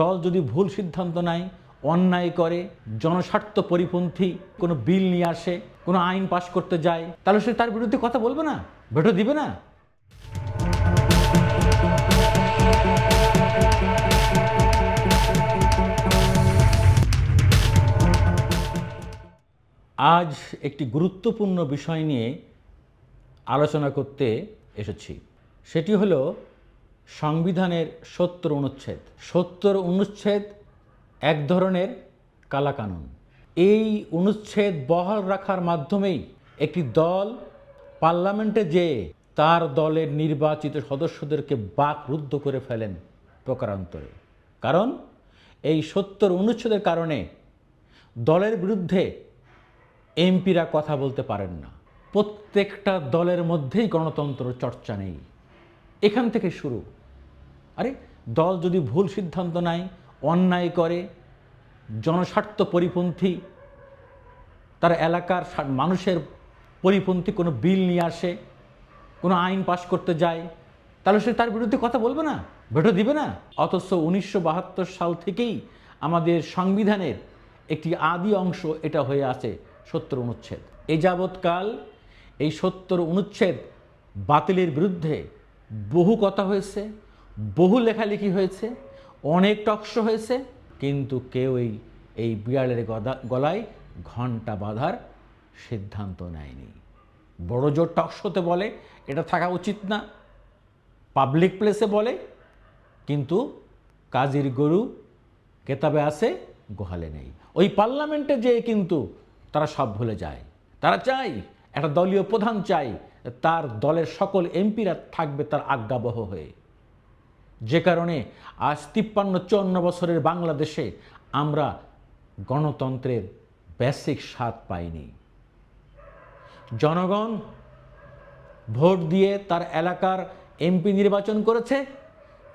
দল যদি ভুল সিদ্ধান্ত নেয়, অন্যায় করে, জনস্বার্থ পরিপন্থী কোনো বিল নিয়ে আসে, কোনো আইন পাশ করতে যায়, তাহলে সে তার বিরুদ্ধে কথা বলবে না ভেটো দিবে না। আজ একটি গুরুত্বপূর্ণ বিষয় নিয়ে আলোচনা করতে এসেছি। সেটি হলো সংবিধানের সত্তর অনুচ্ছেদ। সত্তর অনুচ্ছেদ এক ধরনের কালাকানুন। এই অনুচ্ছেদ বহাল রাখার মাধ্যমেই একটি দল পার্লামেন্টে যে তার দলের নির্বাচিত সদস্যদেরকে বাকরুদ্ধ করে ফেলেন প্রকারান্তরে। কারণ এই সত্তর অনুচ্ছেদের কারণে দলের বিরুদ্ধে এমপিরা কথা বলতে পারেন না। প্রত্যেকটা দলের মধ্যেই গণতন্ত্র চর্চা নেই। এখান থেকে শুরু। আরে, দল যদি ভুল সিদ্ধান্ত নেয়, অন্যায় করে, জনস্বার্থ পরিপন্থী, তার এলাকার মানুষের পরিপন্থী কোনো বিল নিয়ে আসে, কোনো আইন পাশ করতে যায়, তাহলে সে তার বিরুদ্ধে কথা বলবে না ভেটো দিবে না। অথচ উনিশশো বাহাত্তর সাল থেকেই আমাদের সংবিধানের একটি আদি অংশ এটা হয়ে আছে সত্তর অনুচ্ছেদ। এ যাবৎকাল এই সত্তর অনুচ্ছেদ বাতিলের বিরুদ্ধে বহু কথা হয়েছে বহু লেখালেখি হয়েছে, অনেক টকশো হয়েছে, কিন্তু কেউ এই এই বিড়ালের গলায় ঘণ্টা বাঁধার সিদ্ধান্ত নেয়নি। বড় জোর টকশোতে বলে, এটা থাকা উচিত না। পাবলিক প্লেসে বলে, কিন্তু কাজীর গরু কেতাবে আছে, গোহালে নেই। ওই পার্লামেন্টে যেয়ে কিন্তু তারা সব ভুলে যায়। তারা চায়, একটা দলীয় প্রধান চাই তার দলের সকল এমপিরা থাকবে তার আজ্ঞাবহ হয়ে। যে কারণে আজ তিপ্পান্ন চুয়ান্ন বছরের বাংলাদেশে আমরা গণতন্ত্রের বেসিক স্বাদ পাইনি। জনগণ ভোট দিয়ে তার এলাকার এমপি নির্বাচন করেছে,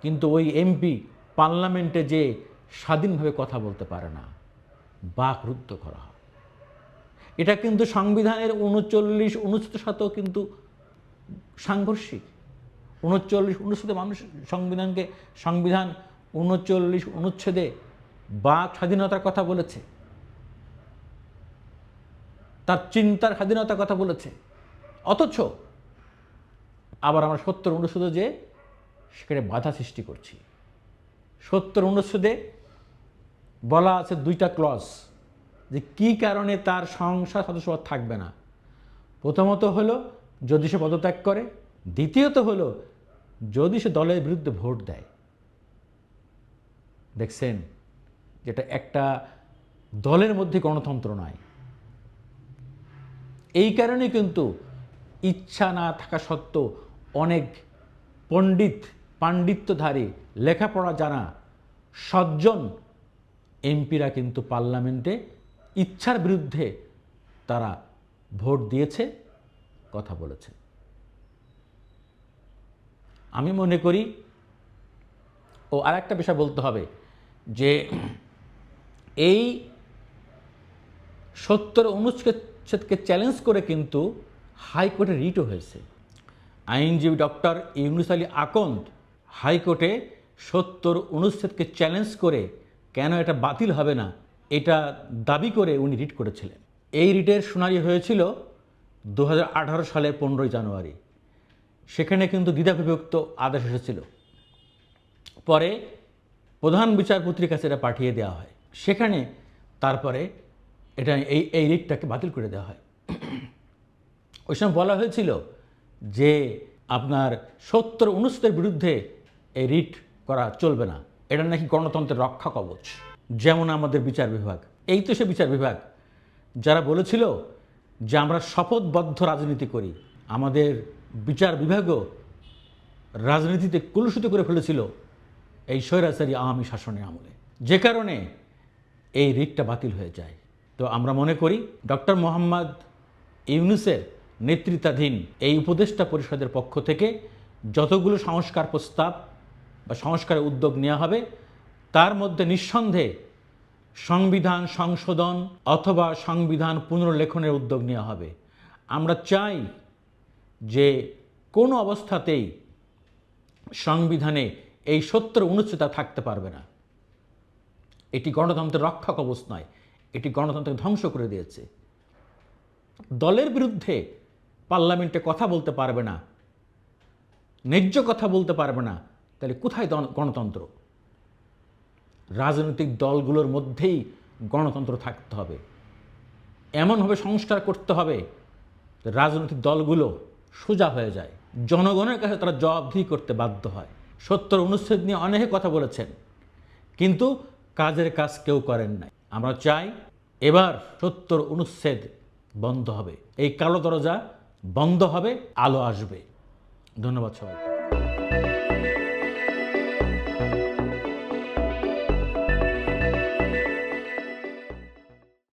কিন্তু ওই এমপি পার্লামেন্টে যে স্বাধীনভাবে কথা বলতে পারে না বাকরুদ্ধ করা হয়। এটা কিন্তু সংবিধানের উনচল্লিশ অনুচ্ছেদের সাথেও কিন্তু সাংঘর্ষিক। উনচল্লিশ অনুচ্ছেদে মানুষ সংবিধানকে, সংবিধান উনচল্লিশ অনুচ্ছেদে বাক স্বাধীনতার কথা বলেছে। তার চিন্তার স্বাধীনতার কথা বলেছে। অথচ আবার আমরা সত্তর অনুচ্ছেদে যে সেখানে বাধা সৃষ্টি করছি। সত্তর অনুচ্ছেদে বলা আছে দুইটা ক্লজ যে কি কারণে তার সংসার সদস্য থাকবে না। প্রথমত হলো, যদি সে পদত্যাগ করে, দ্বিতীয়ত হলো যদি সে দলের বিরুদ্ধে ভোট দেয়, দেখছেন যেটা একটা দলের মধ্যে গণতন্ত্র নয়। এই কারণে কিন্তু ইচ্ছা না থাকা সত্ত্বেও অনেক পণ্ডিত, পাণ্ডিত্যধারী, লেখাপড়া জানা সজ্জন এমপিরা কিন্তু পার্লামেন্টে ইচ্ছার বিরুদ্ধে তারা ভোট দিয়েছে, কথা বলেছে। আমি মনে করি, ও আর একটা বিষয় বলতে হবে যে এই সত্তর অনুচ্ছেদকে চ্যালেঞ্জ করে কিন্তু হাইকোর্টে রিটও হয়েছে। আইনজীবী ডক্টর ইউনুস আলী আকন্দ হাইকোর্টে সত্তর অনুচ্ছেদকে চ্যালেঞ্জ করে কেন এটা বাতিল হবে না, এটা দাবি করে উনি রিট করেছিলেন। এই রিটের শুনানি হয়েছিল দু সালের পনেরোই জানুয়ারি। সেখানে কিন্তু দ্বিধাবিভক্ত আদেশ এসেছিল। পরে প্রধান বিচারপতির কাছে এটা পাঠিয়ে দেওয়া হয়। সেখানে তারপরে এটা এই এই রিটটাকে বাতিল করে দেওয়া হয়। ওই সময় বলা হয়েছিল যে আপনার সত্তর অনুচ্ছেদের বিরুদ্ধে এই রিট করা চলবে না। এটা নাকি গণতন্ত্রের রক্ষা কবচ, যেমন আমাদের বিচার বিভাগ। এই তো সে বিচার বিভাগ। যারা বলেছিল যে আমরা শপথবদ্ধ রাজনীতি করি, আমাদের বিচার বিভাগও রাজনীতিতে কলুষিত করে ফেলেছিল এই স্বৈরাচারী আওয়ামী শাসনের আমলে। যে কারণে এই রিটটা বাতিল হয়ে যায়। তো আমরা মনে করি ডক্টর মোহাম্মদ ইউনুসের নেতৃত্বাধীন এই উপদেষ্টা পরিষদের পক্ষ থেকে যতগুলো সংস্কার প্রস্তাব বা সংস্কারের উদ্যোগ নেওয়া হবে, তার মধ্যে নিঃসন্দেহে সংবিধান সংশোধন অথবা সংবিধান পুনর্লেখনের উদ্যোগ নেওয়া হবে। আমরা চাই যে কোনো অবস্থাতেই সংবিধানে এই সত্তর অনুচ্ছেদ থাকতে পারবে না। এটি গণতন্ত্রের রক্ষা অবস্থায় এটি গণতন্ত্রকে ধ্বংস করে দিয়েছে। দলের বিরুদ্ধে পার্লামেন্টে কথা বলতে পারবে না, ন্যায্য কথা বলতে পারবে না, তাহলে কোথায় গণতন্ত্র? রাজনৈতিক দলগুলোর মধ্যেই গণতন্ত্র থাকতে হবে। এমনভাবে সংস্কার করতে হবে, রাজনৈতিক দলগুলো সোজা হয়ে যায়। জনগণের কাছে তারা জবাবদিহি করতে বাধ্য হয়। সত্তর অনুচ্ছেদ নিয়ে অনেকে কথা বলেছেন, কিন্তু কাজের কাজ কেউ করেন নাই। আমরা চাই এবার সত্তর অনুচ্ছেদ বন্ধ হবে। এই কালো দরজা বন্ধ হবে, আলো আসবে। ধন্যবাদ সবাই